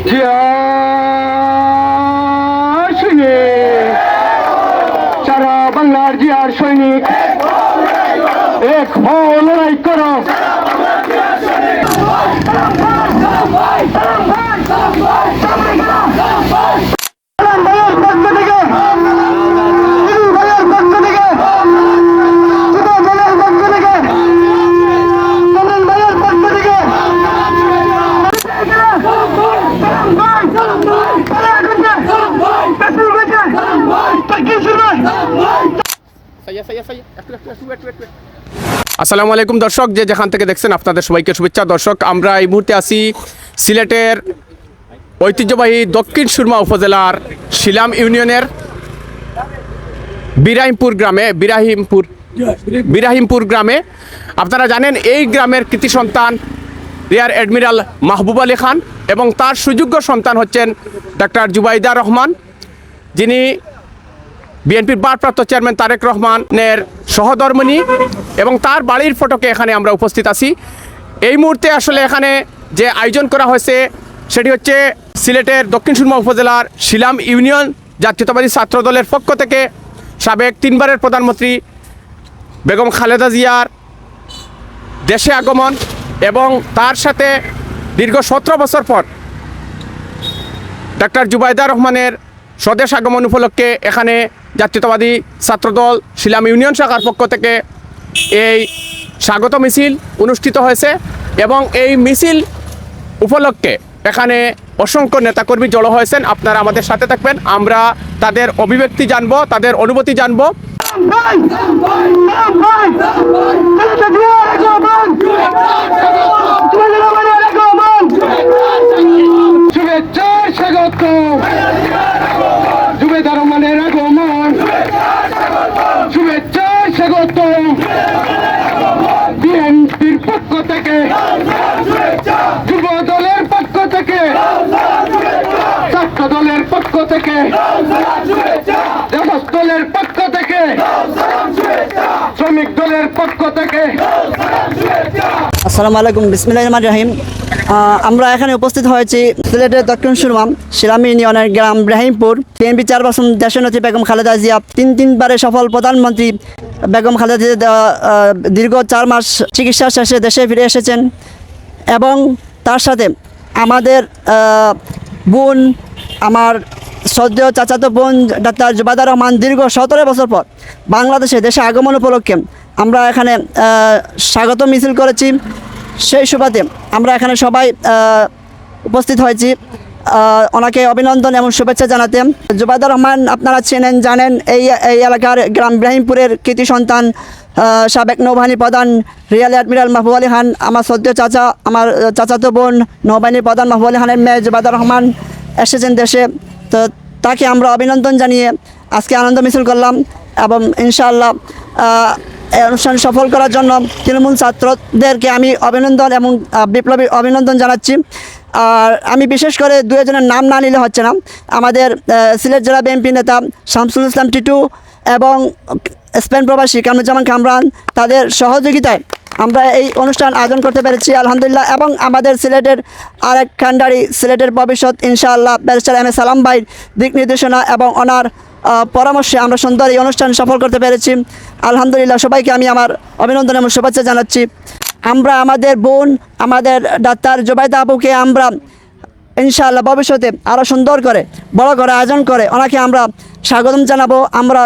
জিয়ার সৈনিক সারা বাংলার জিয়ার সৈনিক এক হো লড়াই করো ভাইয়ের পক্ষ থেকে হিন্দু ভাইয়ের পক্ষ থেকে যুব দলের পক্ষ থেকে কমল ভাইয়ের পক্ষ থেকে আসসালামু আলাইকুম দর্শক, যে যেখান থেকে দেখছেন আপনাদের সবাইকে শুভেচ্ছা। দর্শক, আমরা এই মুহূর্তে আছি সিলেটের ঐতিহ্যবাহী দক্ষিণ সুরমা উপজেলার শিলাম ইউনিয়নের বিরাহিমপুর গ্রামে, বিরাহিমপুর বিরাহিমপুর গ্রামে। আপনারা জানেন, এই গ্রামের কৃতি সন্তান রিয়ার অ্যাডমিরাল মাহবুব আলী খান এবং তার সুযোগ্য সন্তান হচ্ছেন ডাক্তার জুবাইদা রহমান। যিনি বিএনপির ভারপ্রাপ্ত চেয়ারম্যান তারেক রহমানের সহধর্মিনী এবং তার বাড়ির ফটোকে এখানে আমরা উপস্থিত আছি। এই মুহূর্তে আসলে এখানে যে আয়োজন করা হয়েছে, সেটি হচ্ছে সিলেটের দক্ষিণ সুরমা উপজেলার শিলাম ইউনিয়ন জাতীয়তাবাদী ছাত্র দলের পক্ষ থেকে সাবেক তিনবারের প্রধানমন্ত্রী বেগম খালেদা জিয়ার দেশে আগমন এবং তার সাথে দীর্ঘ সতেরো বছর পর ডাক্তার জুবাইদা রহমানের স্বদেশ আগমন উপলক্ষে এখানে জাতীয়তাবাদী ছাত্রদল শিলাম ইউনিয়ন শাখার পক্ষ থেকে এই স্বাগত মিছিল অনুষ্ঠিত হয়েছে এবং এই মিছিল উপলক্ষে এখানে অসংখ্য নেতাকর্মী জড়ো হয়েছেন আপনারা আমাদের সাথে থাকবেন আমরা তাদের অভিব্যক্তি জানব তাদের অনুভূতি জানব শুভেচ্ছার স্বাগত জুবেদার রহমানের আগমন শুভেচ্ছার স্বাগত বিএনপির পক্ষ থেকে, যুব দলের পক্ষ থেকে, ছাত্র দলের পক্ষ থেকে দেবস দলের পক্ষ থেকে, শ্রমিক দলের পক্ষ থেকে। আসসালামু আলাইকুম বিসমিল্লাহ রহমান রাহিম। আমরা এখানে উপস্থিত হয়েছি সিলেটের দক্ষিণ সুরমাম, শিলাম ইউনিয়নের গ্রাম ব্রাহিমপুর। বিএনপি চেয়ারপারসন দেশনেত্রী বেগম খালেদা জিয়া, তিন তিনবারে সফল প্রধানমন্ত্রী বেগম খালেদা দীর্ঘ চার মাস চিকিৎসা শেষে দেশে ফিরে এসেছেন এবং তার সাথে আমাদের বোন, আমার শ্রদ্ধেয় চাচাতো বোন ডাক্তার জুবাদা রহমান দীর্ঘ সতেরো বছর পর বাংলাদেশে দেশে আগমন উপলক্ষে আমরা এখানে স্বাগত মিছিল করেছি। সেই সুবাদে আমরা এখানে সবাই উপস্থিত হয়েছি। ওনাকে অভিনন্দন এবং শুভেচ্ছা জানাতে জুবাদা রহমান, আপনারা চেনেন, জানেন, এই এই এলাকার গ্রাম ইব্রাহিমপুরের কৃতি সন্তান সাবেক নৌবাহিনী প্রধান রিয়াল অ্যাডমিরাল মাহবুব আলী খান, আমার সদ্য চাচা, আমার চাচাতো বোন, নৌবাহিনী প্রধান মাহবুব আলী খানের মেয়ে জুবাদা রহমান এসেছেন দেশে। তো তাকে আমরা অভিনন্দন জানিয়ে আজকে আনন্দ মিছিল করলাম এবং ইনশাআল্লাহ এই অনুষ্ঠান সফল করার জন্য তৃণমূল ছাত্রদেরকে আমি অভিনন্দন এবং বিপ্লবী অভিনন্দন জানাচ্ছি। আর আমি বিশেষ করে দু একজনের নাম না নিলে হচ্ছে না। আমাদের সিলেট জেলা বিএনপি নেতা শামসুল ইসলাম টিটু এবং স্পেন প্রবাসী কামরুজ্জামান কামরান তাদের সহযোগিতায় আমরা এই অনুষ্ঠান আয়োজন করতে পেরেছি, আলহামদুলিল্লাহ। এবং আমাদের সিলেটের আরেক খান্ডারি সিলেটের ভবিষ্যৎ, ইনশাআল্লাহ, ব্যারিস্টার এম এ সালাম ভাইয়ের দিক নির্দেশনা এবং ওনার পরামর্শে আমরা সুন্দর এই অনুষ্ঠান সফল করতে পেরেছি। আলহামদুলিল্লাহ সবাইকে আমি আমার অভিনন্দন এবং শুভেচ্ছা জানাচ্ছি। আমরা আমাদের বোন আমাদের ডাক্তার জোবাইদা আবুকে আমরা ইনশাআল্লাহ ভবিষ্যতে আরও সুন্দর করে বড় করে আয়োজন করে ওনাকে আমরা স্বাগতম জানাব। আমরা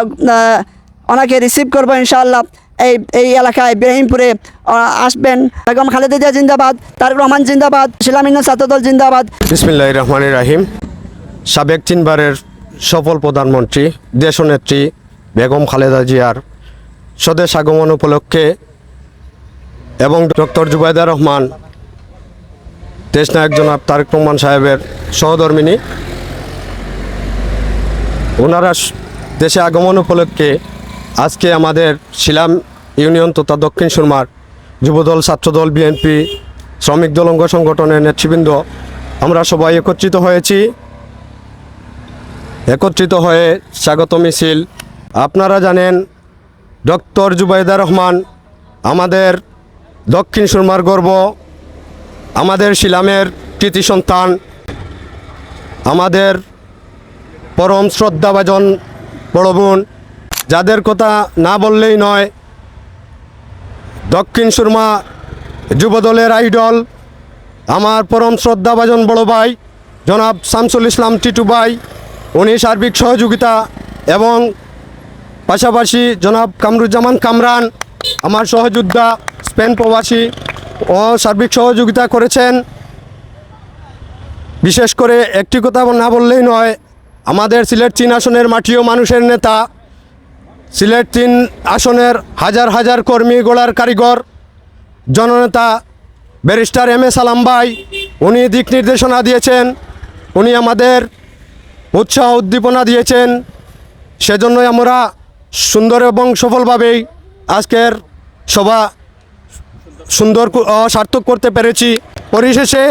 ওনাকে রিসিভ করব ইনশাআল্লাহ। এই এই এলাকায় ইব্রাহিমপুরে আহ, আসবেন। বেগম খালেদা জিয়া জিন্দাবাদ তারেক রহমান জিন্দাবাদ শিলামিন ছাত্রদল জিন্দাবাদ। রহমান রাহিম। সাবেক তিনবারের সফল প্রধানমন্ত্রী, দেশনেত্রী বেগম খালেদা জিয়ার স্বদেশ আগমন উপলক্ষে এবং ডক্টর জুবাইদা রহমান দেশনায়ক জনাব তারেক রহমান সাহেবের সহধর্মিনী, ওনারা দেশে আগমন উপলক্ষে আজকে আমাদের শিলাম ইউনিয়ন তথা দক্ষিণ সুরমার যুবদল, ছাত্রদল, বিএনপি, শ্রমিক দল, অঙ্গ সংগঠনের নেতৃবৃন্দ, আমরা সবাই একত্রিত হয়েছি। একত্রিত হয়ে স্বাগত মিছিল। আপনারা জানেন, ডক্টর জুবাইদা রহমান আমাদের দক্ষিণ সুরমার গর্ব, আমাদের শিলামের কৃতি সন্তান, আমাদের পরম শ্রদ্ধাভাজন বড় বোন যাদের কথা না বললেই নয়, দক্ষিণ সুরমা যুবদলের আইডল, আমার পরম শ্রদ্ধাভাজন বড় ভাই, জনাব শামসুল ইসলাম টিটু ভাই উনি সার্বিক সহযোগিতা এবং পাশাপাশি জনাব কামরুজ্জামান কামরান, আমার সহযোদ্ধা, স্পেন প্রবাসী ও সার্বিক সহযোগিতা করেছেন। বিশেষ করে একটি কথা না বললেই নয়, আমাদের সিলেট তিন আসনের মাটিও মানুষের নেতা। সিলেট তিন আসনের হাজার হাজার কর্মী গোড়ার কারিগর, জননেতা ব্যারিস্টার এম এ সালাম ভাই, উনি দিক নির্দেশনা দিয়েছেন। উনি আমাদের উৎসাহ উদ্দীপনা দিয়েছেন। সেজন্যই আমরা সুন্দর এবং সফলভাবেই আজকের সভা সুন্দর সার্থক করতে পেরেছি। পরিশেষে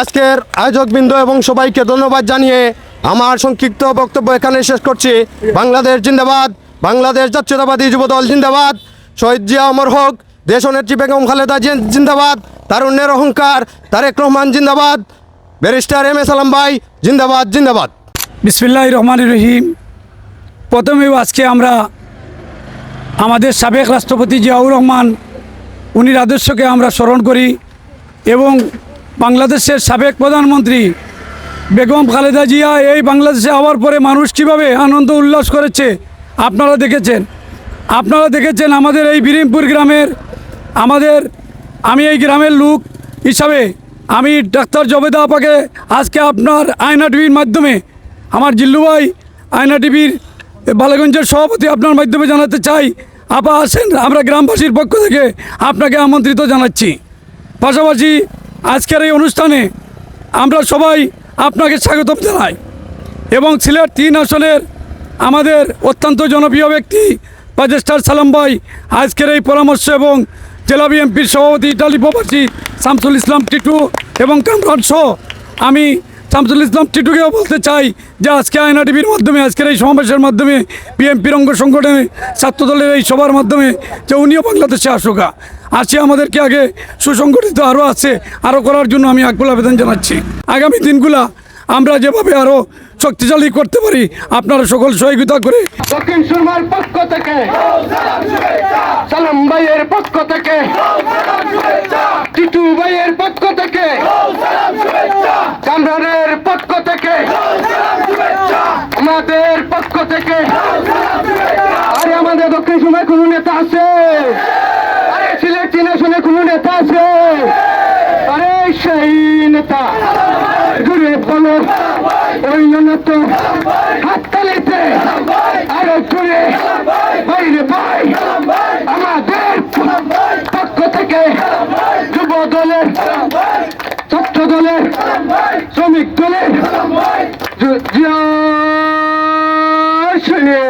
আজকের আয়োজকবৃন্দ এবং সবাইকে ধন্যবাদ জানিয়ে আমার সংক্ষিপ্ত বক্তব্য এখানে শেষ করছি। বাংলাদেশ জিন্দাবাদ, বাংলাদেশ জাতীয়তাবাদী যুবদল জিন্দাবাদ, শহীদ জিয়া অমর হক, দেশনেত্রী বেগম খালেদা জিন্দাবাদ, তারুণ্যের অহংকার তারেক রহমান জিন্দাবাদ, ব্যারিস্টার এম এস সালাম ভাই জিন্দাবাদ জিন্দাবাদ। বিসমিল্লাহ রহমান রহিম। প্রথমেও আজকে আমরা আমাদের সাবেক রাষ্ট্রপতি জিয়াউর রহমান, উনির আদর্শকে আমরা স্মরণ করি এবং বাংলাদেশের সাবেক প্রধানমন্ত্রী বেগম খালেদা জিয়া এই বাংলাদেশে আওয়ার পরে মানুষ কীভাবে আনন্দ উল্লাস করেছে আপনারা দেখেছেন। আপনারা দেখেছেন আমাদের এই বিরিমপুর গ্রামের আমাদের আমি এই গ্রামের লোক হিসাবে আমি ডাক্তার জবেদা আপাকে আজকে আপনার আয়না টিভির মাধ্যমে আমার জিল্লু ভাই, আয়না টিভির বালাগঞ্জের সভাপতি আপনার মাধ্যমে জানাতে চাই, আপা আসেন, আমরা গ্রামবাসীর পক্ষ থেকে আপনাকে আমন্ত্রিত জানাচ্ছি। পাশাপাশি আজকের এই অনুষ্ঠানে আমরা সবাই আপনাকে স্বাগতম জানাই। এবং সিলেট তিন আসনের আমাদের অত্যন্ত জনপ্রিয় ব্যক্তি, বাজেস্টার সালাম ভাই, আজকের এই পরামর্শ এবং জেলা বিএনপির সভাপতি ইটালি প্রবাসী শামসুল ইসলাম টিটু এবং কামরান সহ আমি শামসুল ইসলাম টিটুকেও বলতে চাই যে আজকে আয়না টিভির মাধ্যমে, আজকের এই সমাবেশের মাধ্যমে, বিএনপির অঙ্গ সংগঠনে, ছাত্রদলের এই সভার মাধ্যমে যে উনিও বাংলাদেশে আসুকা আছে আমাদেরকে আগে সুসংগঠিত আরও আছে আরও করার জন্য আমি আকুল আবেদন জানাচ্ছি। আগামী দিনগুলা আমরা যেভাবে আরও শক্তিশালী করতে পারি, আপনারা সকল সহযোগিতা করে দক্ষিণ সুরমার পক্ষ থেকে, সালাম ভাইয়ের পক্ষ থেকে, টিটু ভাইয়ের পক্ষ থেকে কামরানের পক্ষ থেকে আমাদের পক্ষ থেকে আরে আমাদের দক্ষিণ সুরমার কোনো নেতা আছে আরে সিলেট তিন আসনে কোনো নেতা আছে আরে সেই নেতা ওই নেতা হাততালিতে আরও জোরে বাইরে ভাই আমাদের পক্ষ থেকে যুব দলের ছাত্র দলের শ্রমিক দলের জয় শুনে।